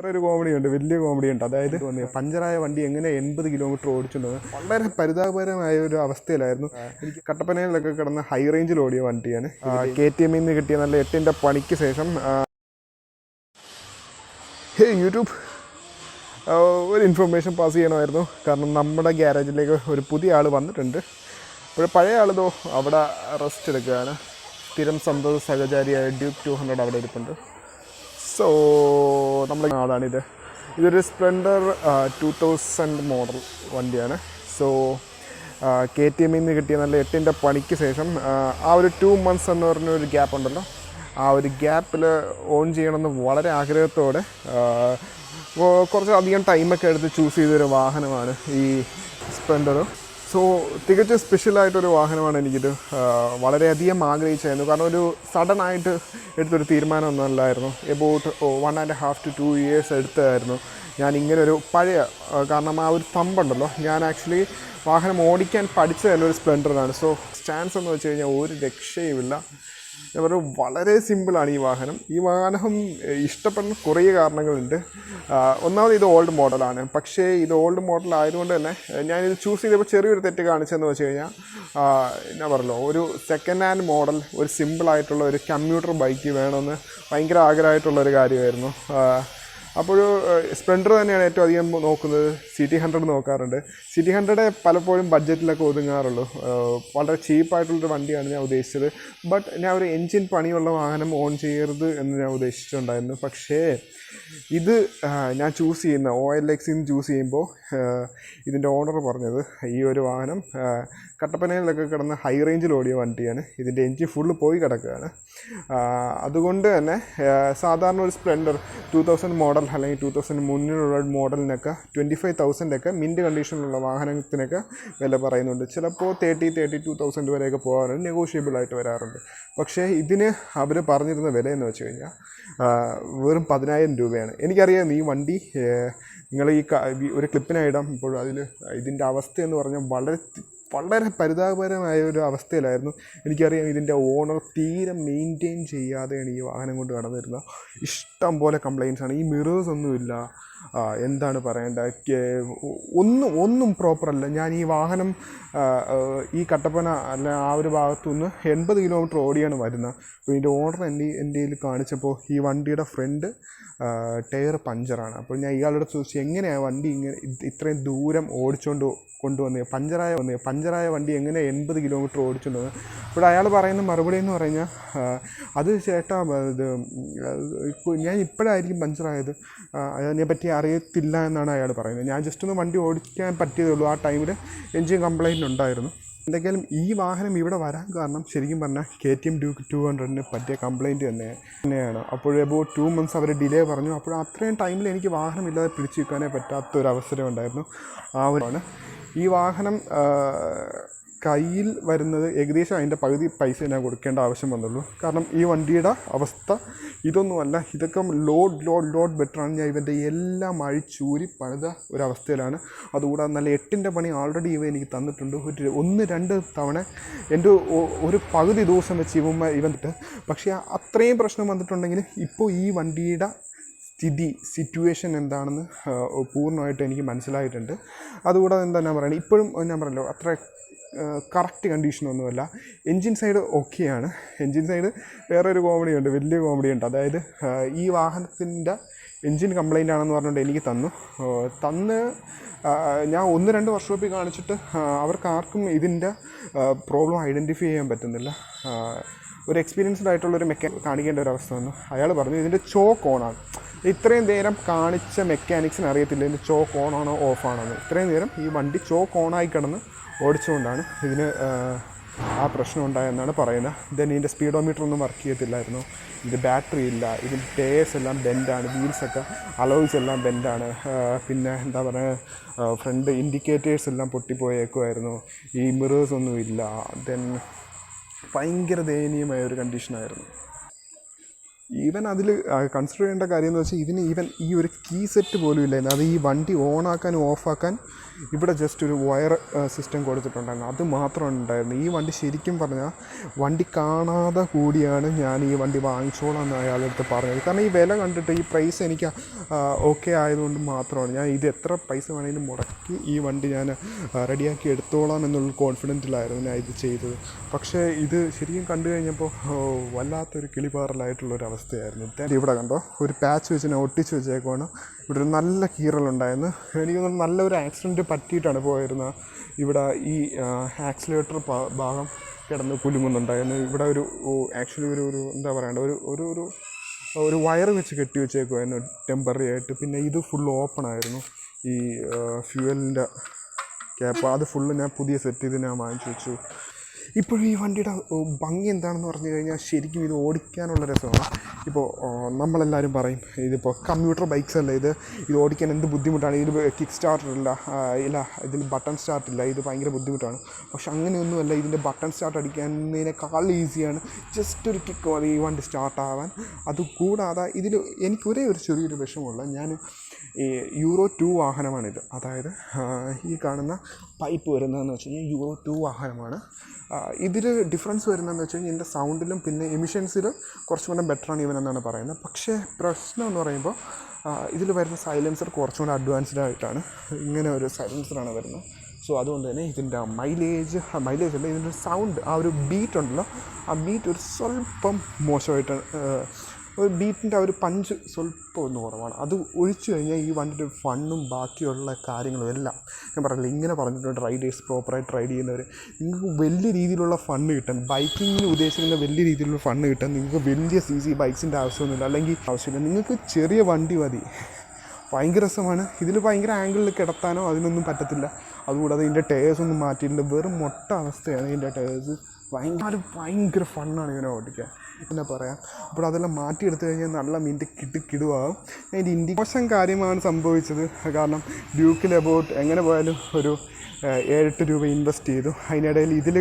വേറെ ഒരു കോമഡി ഉണ്ട് വലിയ കോമഡി ഉണ്ട്. അതായത് പഞ്ചറായ വണ്ടി എങ്ങനെ എൺപത് കിലോമീറ്റർ ഓടിച്ചിട്ടുള്ളത് വളരെ പരിതാപകരമായ ഒരു അവസ്ഥയിലായിരുന്നു. എനിക്ക് കട്ടപ്പനയിലൊക്കെ കിടന്ന ഹൈ റേഞ്ചിൽ ഓടിയ വണ്ടിയാണ്. കെ ടി എമ്മിൽ നിന്ന് കിട്ടിയ നല്ല എട്ടിന്റെ പണിക്ക് ശേഷം ഹേ യൂട്യൂബ്. ഒരു ഇൻഫർമേഷൻ പാസ് ചെയ്യണമായിരുന്നു. കാരണം നമ്മുടെ ഗ്യാരേജിലേക്ക് ഒരു പുതിയ ആൾ വന്നിട്ടുണ്ട്. അപ്പോൾ പഴയ ആളിതോ അവിടെ റെസ്റ്റ് എടുക്കുകയാണ്. സ്ഥിരം സന്തോഷ സഹചാരിയായ ഡ്യൂക്ക് ടു ഹൺഡ്രഡ് അവിടെ ഇരിപ്പുണ്ട്. സോ നമ്മുടെ ആളാണിത് ഇതൊരു സ്പ്ലെൻഡർ ടു തൗസൻഡ് മോഡൽ വണ്ടിയാണ്. സോ കെ ടി എമ്മിൽ നിന്ന് കിട്ടിയ നല്ല എട്ടിന്റെ പണിക്ക് ശേഷം ആ, ഒരു ടു മന്ത്സ് എന്ന് പറഞ്ഞ ഒരു ഗ്യാപ്പ് ഉണ്ടല്ലോ. ആ ഒരു ഗ്യാപ്പിൽ ഓൺ ചെയ്യണമെന്ന് വളരെ ആഗ്രഹത്തോടെ കുറച്ച് അധികം ടൈമൊക്കെ എടുത്ത് ചൂസ് ചെയ്തൊരു വാഹനമാണ് ഈ സ്പ്ലെൻഡർ സോ തികച്ചും സ്പെഷ്യലായിട്ടൊരു വാഹനമാണ് എനിക്കിത്. വളരെയധികം ആഗ്രഹിച്ചായിരുന്നു. കാരണം ഒരു സഡൻ ആയിട്ട് എടുത്തൊരു തീരുമാനമൊന്നും അല്ലായിരുന്നു about one and half two two years എടുത്തതായിരുന്നു. ഞാൻ ഇങ്ങനെ ഒരു പഴയ കാരണം ആ ഒരു തമ്പുണ്ടല്ലോ ഞാൻ ആക്ച്വലി വാഹനം ഓടിക്കാൻ പഠിച്ചതല്ല ഒരു സ്പ്ലെൻഡറിനാണ് സോ സ്റ്റാൻസ് എന്ന് വെച്ച് കഴിഞ്ഞാൽ ഒരു രക്ഷയുമില്ല. ഞാൻ പറഞ്ഞു വളരെ സിമ്പിളാണ് ഈ വാഹനം. ഈ വാഹനം ഇഷ്ടപ്പെടുന്ന കുറേ കാരണങ്ങളുണ്ട്. ഒന്നാമത് ഇത് ഓൾഡ് മോഡലാണ് പക്ഷേ ഇത് ഓൾഡ് മോഡൽ ആയതുകൊണ്ട് തന്നെ ഞാനിത് ചൂസ് ചെയ്തപ്പോൾ ചെറിയൊരു തെറ്റ് കാണിച്ചതെന്ന് വെച്ച് കഴിഞ്ഞാൽ എന്നാ പറഞ്ഞല്ലോ ഒരു സെക്കൻഡ് ഹാൻഡ് മോഡൽ ഒരു സിമ്പിളായിട്ടുള്ള ഒരു കമ്പ്യൂട്ടർ ബൈക്ക് വേണമെന്ന് ഭയങ്കര ആഗ്രഹമായിട്ടുള്ള ഒരു കാര്യമായിരുന്നു അപ്പോൾ സ്പ്ലെൻഡർ തന്നെയാണ് ഏറ്റവും അധികം നോക്കുന്നത്. സിറ്റി ഹൺഡ്രഡ് നോക്കാറുണ്ട്. സിറ്റി ഹൺഡ്രഡ് പലപ്പോഴും ബഡ്ജറ്റിലൊക്കെ ഒതുങ്ങാറുള്ളൂ. വളരെ ചീപ്പായിട്ടുള്ളൊരു വണ്ടിയാണ് ഞാൻ ഉദ്ദേശിച്ചത്. ബട്ട് ഞാൻ ഒരു എൻജിൻ പണിയുള്ള വാഹനം ഓൺ ചെയ്യരുത് എന്ന് ഞാൻ ഉദ്ദേശിച്ചിട്ടുണ്ടായിരുന്നു. പക്ഷേ ഇത് ഞാൻ ചൂസ് ചെയ്യുന്ന ഒ എൽ എക്സിൽ നിന്ന് ചൂസ് ചെയ്യുമ്പോൾ ഇതിന്റെ ഓണർ പറഞ്ഞത് ഈ ഒരു വാഹനം കട്ടപ്പനയിലൊക്കെ കിടന്ന് ഹൈ റേഞ്ചിൽ ഓടിയ വണ്ടിയാണ്. ഇതിന്റെ എൻജിൻ ഫുള്ള് പോയി കിടക്കുകയാണ്. അതുകൊണ്ട് തന്നെ സാധാരണ ഒരു സ്പ്ലെൻഡർ ടു തൗസൻഡ് മോഡൽ അല്ലെങ്കിൽ ടു തൗസൻഡ് മുന്നിലുള്ള മോഡലിനൊക്കെ ട്വന്റി ഫൈവ് തൗസൻഡൊക്കെ മിന്റ് കണ്ടീഷനിലുള്ള വാഹനത്തിനൊക്കെ വില പറയുന്നുണ്ട്. ചിലപ്പോൾ തേർട്ടി തേർട്ടി ടു തൗസൻഡ് വരെയൊക്കെ പോകാറുണ്ട്. നെഗോഷ്യബിൾ ആയിട്ട് വരാറുണ്ട്. പക്ഷേ ഇതിന് അവർ പറഞ്ഞിരുന്ന വില എന്ന് വെച്ച് കഴിഞ്ഞാൽ വെറും പതിനായിരം രൂപയാണ്. എനിക്കറിയാം ഈ വണ്ടി നിങ്ങൾ ഈ ഒരു ക്ലിപ്പിനായിടാം ഇപ്പോൾ അതിൽ ഇതിന്റെ അവസ്ഥ എന്ന് പറഞ്ഞാൽ വളരെ വളരെ പരിതാപകരമായ ഒരു അവസ്ഥയിലായിരുന്നു. എനിക്കറിയാം ഇതിന്റെ ഓണർ തീരെ മെയിന്റെയിൻ ചെയ്യാതെയാണ് ഈ വാഹനം കൊണ്ട് കടന്നിരുന്നത് ഇഷ്ടം പോലെ കംപ്ലയിൻസ് ആണ്. ഈ മിറേഴ്സ് ഒന്നുമില്ല. എന്താണ് പറയേണ്ടത് ഒന്നും ഒന്നും പ്രോപ്പറല്ല ഞാൻ ഈ വാഹനം ഈ കട്ടപ്പന അല്ല ആ ഒരു ഭാഗത്തുനിന്ന് എൺപത് കിലോമീറ്റർ ഓടിയാണ് വരുന്നത്. അപ്പോൾ ഇതിന്റെ ഓർഡർ എന്റെ എന്റെ കയ്യിൽ കാണിച്ചപ്പോൾ ഈ വണ്ടിയുടെ ഫ്രണ്ട് ടയർ പഞ്ചറാണ് അപ്പോൾ ഞാൻ ഇയാളുടെ ചോദിച്ചു എങ്ങനെയാണ് വണ്ടി ഇങ്ങനെ ഇത്രയും ദൂരം ഓടിച്ചുകൊണ്ട് കൊണ്ടുവന്നത് പഞ്ചറായ വന്നത് പഞ്ചറായ വണ്ടി എങ്ങനെ എൺപത് കിലോമീറ്റർ ഓടിച്ചിട്ടുണ്ടെന്ന് ഇവിടെ അയാൾ പറയുന്ന മറുപടി എന്ന് പറഞ്ഞാൽ അത് ചേട്ടാ ഇത് ഞാൻ ഇപ്പോഴായിരിക്കും പഞ്ചറായത്. ആ, അതിനെ പറ്റി അറിയത്തില്ല എന്നാണ് അയാൾ പറയുന്നത്. ഞാൻ ജസ്റ്റ് ഒന്ന് വണ്ടി ഓടിക്കാൻ പറ്റിയതേ ഉള്ളൂ. ആ ടൈമിൽ എൻജിൻ കംപ്ലയിന്റ് ഉണ്ടായിരുന്നു. എന്തെങ്കിലും ഈ വാഹനം ഇവിടെ വരാൻ കാരണം ശരിക്കും പറഞ്ഞാൽ K T M Duke two ഹൺഡ്രഡിന് പറ്റിയ കംപ്ലയിന്റ് തന്നെ തന്നെയാണ്. അപ്പോൾ എബോ ടു മന്ത്സ് അവർ ഡിലേ പറഞ്ഞു. അപ്പോൾ അത്രയും ടൈമിൽ എനിക്ക് വാഹനം ഇല്ലാതെ പിടിച്ചു നിൽക്കാനേ പറ്റാത്ത ഒരു അവസരം ഉണ്ടായിരുന്നു. ആ ഒരു ഈ വാഹനം കയ്യിൽ വരുന്നത് ഏകദേശം അതിന്റെ പകുതി പൈസ ഞാൻ കൊടുക്കേണ്ട ആവശ്യം വന്നുള്ളൂ. കാരണം ഈ വണ്ടിയുടെ അവസ്ഥ ഇതൊന്നുമല്ല. ഇതൊക്കെ ലോഡ് ലോഡ് ലോഡ് ബെറ്ററാണ് ഞാൻ ഇവന്റെ എല്ലാം അഴിച്ചൂരി പണിത ഒരവസ്ഥയിലാണ്. അതുകൂടാതെ നല്ല എട്ടിന്റെ പണി ആൾറെഡി ഇവ എനിക്ക് തന്നിട്ടുണ്ട്. ഒരു ഒന്ന് രണ്ട് തവണ എന്റെ ഒരു പകുതി ദിവസം വെച്ച് ഇവ ഇവൻ ഇട്ട് പക്ഷേ അത്രയും പ്രശ്നം വന്നിട്ടുണ്ടെങ്കിൽ ഇപ്പോൾ ഈ വണ്ടിയുടെ സ്ഥിതി സിറ്റുവേഷൻ എന്താണെന്ന് പൂർണമായിട്ട് എനിക്ക് മനസ്സിലായിട്ടുണ്ട്. അതുകൂടാതെ എന്താ ഞാൻ പറയുന്നത് ഇപ്പോഴും ഞാൻ പറഞ്ഞല്ലോ അത്ര കറക്റ്റ് കണ്ടീഷനൊന്നുമല്ല എൻജിൻ സൈഡ് ഓക്കെയാണ് എൻജിൻ സൈഡ് വേറൊരു കോമഡി ഉണ്ട് വലിയ കോമഡി ഉണ്ട്. അതായത് ഈ വാഹനത്തിന്റെ എൻജിൻ കംപ്ലൈന്റ് ആണെന്ന് പറഞ്ഞുകൊണ്ട് എനിക്ക് തന്നു. തന്ന് ഞാൻ ഒന്ന് രണ്ട് വർക്ക്ഷോപ്പിൽ കാണിച്ചിട്ട് അവർക്ക് ആർക്കും ഇതിന്റെ പ്രോബ്ലം ഐഡന്റിഫൈ ചെയ്യാൻ പറ്റുന്നില്ല. ഒരു എക്സ്പീരിയൻസ്ഡ് ആയിട്ടുള്ള ഒരു മെക്കാ കാണിക്കേണ്ട ഒരു അവസ്ഥ വന്നു. അയാൾ പറഞ്ഞു ഇതിന്റെ ചോക്ക് ഓണാണ് ഇത്രയും നേരം കാണിച്ച മെക്കാനിക്സിന് അറിയത്തില്ല. ഇതിന്റെ ചോക്ക് ഓൺ ആണോ ഓഫ് ആണോ എന്ന്. ഇത്രയും നേരം ഈ വണ്ടി ചോക്ക് ഓണായി കിടന്ന് ഓടിച്ചുകൊണ്ടാണ് ഇതിന് ആ, പ്രശ്നം ഉണ്ടായെന്നാണ് പറയുന്നത്. ദെൻ ഇതിന്റെ സ്പീഡോമീറ്റർ ഒന്നും വർക്ക് ചെയ്യത്തില്ലായിരുന്നു. ഇത് ബാറ്ററി ഇല്ല. ഇതിന്റെ ടയേഴ്സ് എല്ലാം ബെൻഡാണ് വീൽസൊക്കെ അലോയ്സ് എല്ലാം ബെൻഡാണ് പിന്നെ എന്താ പറയുക ഫ്രണ്ട് ഇൻഡിക്കേറ്റേഴ്സ് എല്ലാം പൊട്ടിപ്പോയേക്കുമായിരുന്നു ഈ മിറേഴ്സ് ഒന്നും ഇല്ല ദെൻ ഭയങ്കര ദയനീയമായ ഒരു കണ്ടീഷനായിരുന്നു ഈവൻ അതിൽ കൺസിഡർ ചെയ്യേണ്ട കാര്യം എന്ന് വെച്ചാൽ ഇതിന് ഈവൻ ഈ ഒരു കീ സെറ്റ് പോലും ഇല്ലായിരുന്നു അത് ഈ വണ്ടി ഓണാക്കാനും ഓഫാക്കാൻ ഇവിടെ ജസ്റ്റ് ഒരു വയർ സിസ്റ്റം കൊടുത്തിട്ടുണ്ടായിരുന്നു. അത് മാത്രം ഉണ്ടായിരുന്നു ഈ വണ്ടി ശരിക്കും പറഞ്ഞാൽ വണ്ടി കാണാതെ കൂടിയാണ് ഞാൻ ഈ വണ്ടി വാങ്ങിച്ചോളാം എന്ന് അയാളുടെ അടുത്ത് പറഞ്ഞത്. കാരണം ഈ വില കണ്ടിട്ട് ഈ പ്രൈസ് എനിക്ക് ഓക്കെ ആയതുകൊണ്ട് മാത്രമാണ്. ഞാൻ ഇത് എത്ര പൈസ വേണമെങ്കിലും മുടക്കി ഈ വണ്ടി ഞാൻ റെഡിയാക്കി എടുത്തോളാം എന്നുള്ള കോൺഫിഡന്റിലായിരുന്നു ഞാൻ ഇത് ചെയ്തത്. പക്ഷേ ഇത് ശരിക്കും കണ്ടു കഴിഞ്ഞപ്പോൾ വല്ലാത്തൊരു കിളിപാറലായിട്ടുള്ളൊരു അവസ്ഥയായിരുന്നു. ഇത് ഇവിടെ കണ്ടോ? ഒരു പാച്ച് വെച്ച് ഞാൻ ഒട്ടിച്ച് വെച്ചേക്കുവാണ്. ഇവിടെ ഒരു നല്ല കീറലുണ്ടായിരുന്നു എനിക്ക് നല്ലൊരു ആക്സിഡന്റ് പറ്റിയിട്ടാണ് പോയിരുന്നത് ഇവിടെ ഈ ആക്സിലേറ്റർ ഭാഗം കിടന്ന് കുലുങ്ങുന്നുണ്ടായിരുന്നു. ഇവിടെ ഒരു ആക്ച്വലി ഒരു ഒരു എന്താ പറയണ്ട? ഒരു ഒരു ഒരു ഒരു വയർ വെച്ച് കെട്ടി വെച്ചേക്കുമായിരുന്നു ടെമ്പററി ആയിട്ട്. പിന്നെ ഇത് ഫുൾ ഓപ്പൺ ആയിരുന്നു. ഈ ഫ്യൂവലിന്റെ ക്യാപ്പ് അത് ഫുള്ള് ഞാൻ പുതിയ സെറ്റ് ചെയ്ത് ഞാൻ വാങ്ങിച്ചു വെച്ചു. ഇപ്പോഴും ഈ വണ്ടിയുടെ ഭംഗി എന്താണെന്ന് പറഞ്ഞു കഴിഞ്ഞാൽ ശരിക്കും ഇത് ഓടിക്കാനുള്ള രസമാണ്. ഇപ്പോൾ നമ്മളെല്ലാവരും പറയും ഇതിപ്പോൾ കമ്പ്യൂട്ടർ ബൈക്സ് അല്ല ഇത്? ഇത് ഓടിക്കാൻ എന്ത് ബുദ്ധിമുട്ടാണ്? ഇതിൽ കിക്ക് സ്റ്റാർട്ടർ ഇല്ല ഇല്ല ഇതിൽ ബട്ടൺ സ്റ്റാർട്ട് ഇല്ല ഇത് ഭയങ്കര ബുദ്ധിമുട്ടാണ്. പക്ഷെ അങ്ങനെയൊന്നുമല്ല ഇതിന്റെ ബട്ടൺ സ്റ്റാർട്ട് അടിക്കുന്നതിനേക്കാൾ ഈസിയാണ് ജസ്റ്റ് ഒരു കിക്ക് മതി ഈ വണ്ടി സ്റ്റാർട്ട് ആവാൻ. അതുകൂടാതെ ഇതിൽ എനിക്ക് ഒരേ ഒരു ചെറിയൊരു വിഷമമുള്ള ഞാൻ ഈ യൂറോ ടു വാഹനമാണിത്. അതായത് ഈ കാണുന്ന പൈപ്പ് വരുന്നതെന്ന് വെച്ച് കഴിഞ്ഞാൽ യൂറോ ടു വാഹനമാണ്. ഇതിൽ ഡിഫറൻസ് വരുന്നതെന്ന് വെച്ച് കഴിഞ്ഞാൽ ഇതിന്റെ സൗണ്ടിലും പിന്നെ എമിഷൻസിലും കുറച്ചും കൂടെ ബെറ്ററാണ് ഇവനെന്നാണ് പറയുന്നത്. പക്ഷേ പ്രശ്നം എന്ന് പറയുമ്പോൾ ഇതിൽ വരുന്ന സൈലൻസർ കുറച്ചും കൂടെ അഡ്വാൻസ്ഡ് ആയിട്ടാണ്. ഇങ്ങനെ ഒരു സൈലൻസറാണ് വരുന്നത്. സോ അതുകൊണ്ട് തന്നെ ഇതിന്റെ മൈലേജ് മൈലേജ് അല്ല ഇതിന്റെ സൗണ്ട് ആ ഒരു ബീറ്റ് ഉണ്ടല്ലോ ആ ബീറ്റ് ഒരു സ്വല്പം മോശമായിട്ട് ഒരു ബീറ്റിന്റെ ഒരു പഞ്ച് സ്വല്പം ഒന്ന് കുറവാണ്. അത് ഒഴിച്ചു കഴിഞ്ഞാൽ ഈ വണ്ടിയുടെ ഫണ്ണും ബാക്കിയുള്ള കാര്യങ്ങളും എല്ലാം ഞാൻ പറഞ്ഞില്ല ഇങ്ങനെ പറഞ്ഞിട്ടുണ്ട് റൈഡേഴ്സ് പ്രോപ്പറായിട്ട് റൈഡ് ചെയ്യുന്നവർ നിങ്ങൾക്ക് വലിയ രീതിയിലുള്ള ഫണ്ണ് കിട്ടാൻ ബൈക്കിങ്ങിന് ഉദ്ദേശിക്കുന്ന വലിയ രീതിയിലുള്ള ഫണ്ണ് കിട്ടാൻ നിങ്ങൾക്ക് വലിയ സി സി ബൈക്സിന്റെ ആവശ്യമൊന്നുമില്ല. അല്ലെങ്കിൽ ആവശ്യമില്ല. നിങ്ങൾക്ക് ചെറിയ വണ്ടി മതി. ഭയങ്കര രസമാണ്. ഇതിൽ ഭയങ്കര ആംഗിളിൽ കിടത്താനോ അതിനൊന്നും പറ്റത്തില്ല. അതുകൂടാതെ ഇതിന്റെ ടയേഴ്സ് ഒന്നും മാറ്റിയിട്ടുണ്ട്. വെറും മൊട്ട അവസ്ഥയാണ് ഇതിന്റെ ടയേഴ്സ് ഭയങ്കര ഭയങ്കര ഫണ്ണാണ് ഇവനെ ഓടിക്കാൻ. എന്നാ പറയാം. അപ്പോൾ അതെല്ലാം മാറ്റിയെടുത്തു കഴിഞ്ഞാൽ നല്ല മിനിറ്റ് കിട്ടി കിടുവാകും. അതിന്റെ ഇൻഡി മോശം കാര്യമാണ് സംഭവിച്ചത്. കാരണം ഡ്യൂക്കിൽ അബൌട്ട് എങ്ങനെ പോയാലും ഒരു ഏഴെട്ട് രൂപ ഇൻവെസ്റ്റ് ചെയ്തു. അതിനിടയിൽ ഇതിൽ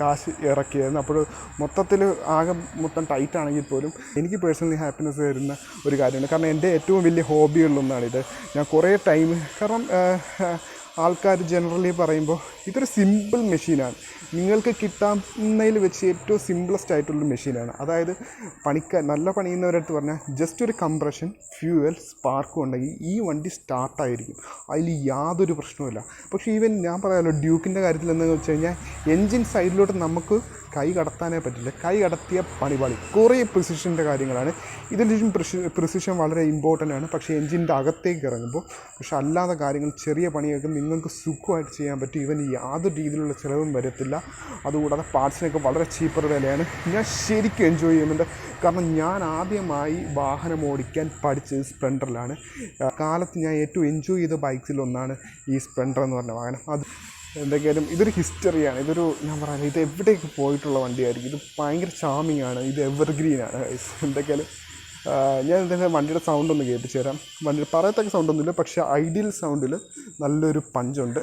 കാശ് ഇറക്കിയായിരുന്നു. അപ്പോൾ മൊത്തത്തിൽ ആകെ മൊത്തം ടൈറ്റ് ആണെങ്കിൽ പോലും എനിക്ക് പേഴ്സണലി ഹാപ്പിനെസ് തരുന്ന ഒരു കാര്യമാണ്. കാരണം എന്റെ ഏറ്റവും വലിയ ഹോബികളിലൊന്നാണിത് ഞാൻ കുറേ ടൈം കാരണം ആൾക്കാർ ജനറലി പറയുമ്പോൾ ഇതൊരു സിമ്പിൾ മെഷീനാണ് നിങ്ങൾക്ക് കിട്ടാവുന്നതിൽ വെച്ച് ഏറ്റവും സിമ്പിളസ്റ്റ് ആയിട്ടുള്ള മെഷീനാണ് അതായത് പണിക്കാർ നല്ല പണിയുന്നവരടുത്ത് പറഞ്ഞാൽ ജസ്റ്റ് ഒരു കംപ്രഷൻ ഫ്യൂവൽ സ്പാർക്കും ഉണ്ടെങ്കിൽ ഈ വണ്ടി സ്റ്റാർട്ടായിരിക്കും അതിൽ യാതൊരു പ്രശ്നവുമില്ല. പക്ഷേ ഈവൻ ഞാൻ പറയാമല്ലോ ഡ്യൂക്കിന്റെ കാര്യത്തിൽ എന്താണെന്ന് വെച്ച് കഴിഞ്ഞാൽ എൻജിൻ സൈഡിലോട്ട് നമുക്ക് കൈ കടത്താനേ പറ്റില്ല. കൈ കടത്തിയ പണിപാളി. കുറേ പ്രിസിഷന്റെ കാര്യങ്ങളാണ്. ഇതിലും പ്രിസിഷൻ വളരെ ഇമ്പോർട്ടന്റ് ആണ്. പക്ഷേ എൻജിന്റെ അകത്തേക്ക് ഇറങ്ങുമ്പോൾ പക്ഷേ അല്ലാതെ കാര്യങ്ങൾ ചെറിയ പണിയൊക്കെ നിങ്ങൾക്ക് സുഖമായിട്ട് ചെയ്യാൻ പറ്റും. ഇവൻ യാതൊരു രീതിയിലുള്ള ചിലവും വരത്തില്ല. അതുകൂടാതെ പാർട്സിനൊക്കെ വളരെ ചീപ്പർ വിലയാണ്. ഞാൻ ശരിക്കും എൻജോയ് ചെയ്യുന്നുണ്ട്. കാരണം ഞാൻ ആദ്യമായി വാഹനം ഓടിക്കാൻ പഠിച്ചത് സ്പ്ലെൻഡറിലാണ് കാലത്ത് ഞാൻ ഏറ്റവും എൻജോയ് ചെയ്ത ബൈക്സിലൊന്നാണ് ഈ സ്പ്ലെൻഡർ എന്ന് പറഞ്ഞ വാഹനം. അത് എന്തൊക്കെയാലും ഇതൊരു ഹിസ്റ്ററിയാണ്. ഇതൊരു ഞാൻ പറയാം ഇത് എവിടേക്ക് പോയിട്ടുള്ള വണ്ടിയായിരിക്കും. ഇത് ഭയങ്കര ചാമിങ് ആണ് ഇത് guys. എന്തൊക്കെയാലും ഞാൻ എന്തായാലും വണ്ടിയുടെ സൗണ്ട് ഒന്ന് കേൾപ്പിച്ചു തരാം വണ്ടിയുടെ പറയത്തക്ക സൗണ്ടൊന്നുമില്ല പക്ഷേ ഐഡിയൽ സൗണ്ടിൽ നല്ലൊരു പഞ്ചുണ്ട്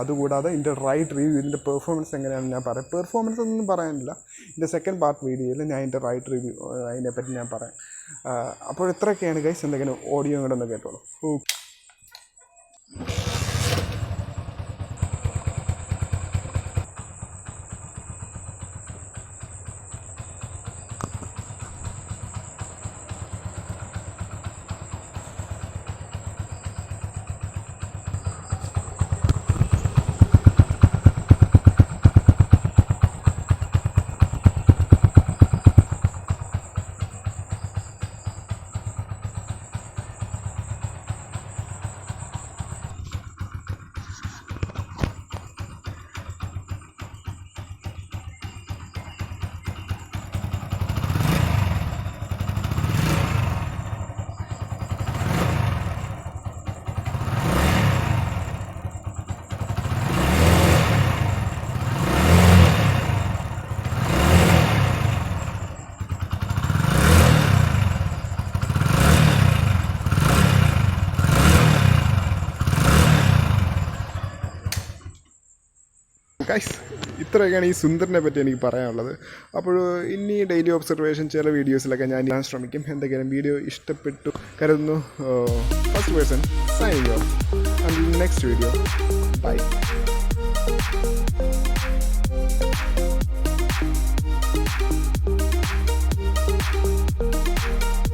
അതുകൂടാതെ ഇതിന്റെ റൈഡ് റിവ്യൂ ഇതിന്റെ പെർഫോമൻസ് എങ്ങനെയാണെന്ന് ഞാൻ പറയാം. പെർഫോമൻസ് ഒന്നും പറയാനില്ല. ഇതിന്റെ സെക്കൻഡ് പാർട്ട് വീഡിയോയിൽ ഞാൻ ഇതിന്റെ റൈഡ് റിവ്യൂ അതിനെപ്പറ്റി ഞാൻ പറയാം. അപ്പോൾ ഇത്രയൊക്കെയാണ് ഗൈസ് എന്തെങ്കിലും ഓഡിയോ ഒന്ന് കേട്ടോളൂ. ഓ ഇത്രയൊക്കെയാണ് ഈ സുന്ദറിനെ പറ്റി എനിക്ക് പറയാനുള്ളത്. അപ്പോൾ ഇനി ഡെയിലി ഒബ്സർവേഷൻ ചില വീഡിയോസിലൊക്കെ ഞാൻ ഞാൻ ശ്രമിക്കും. എന്തെങ്കിലും വീഡിയോ ഇഷ്ടപ്പെട്ടു കരുതുന്നു. First person signing off next video bye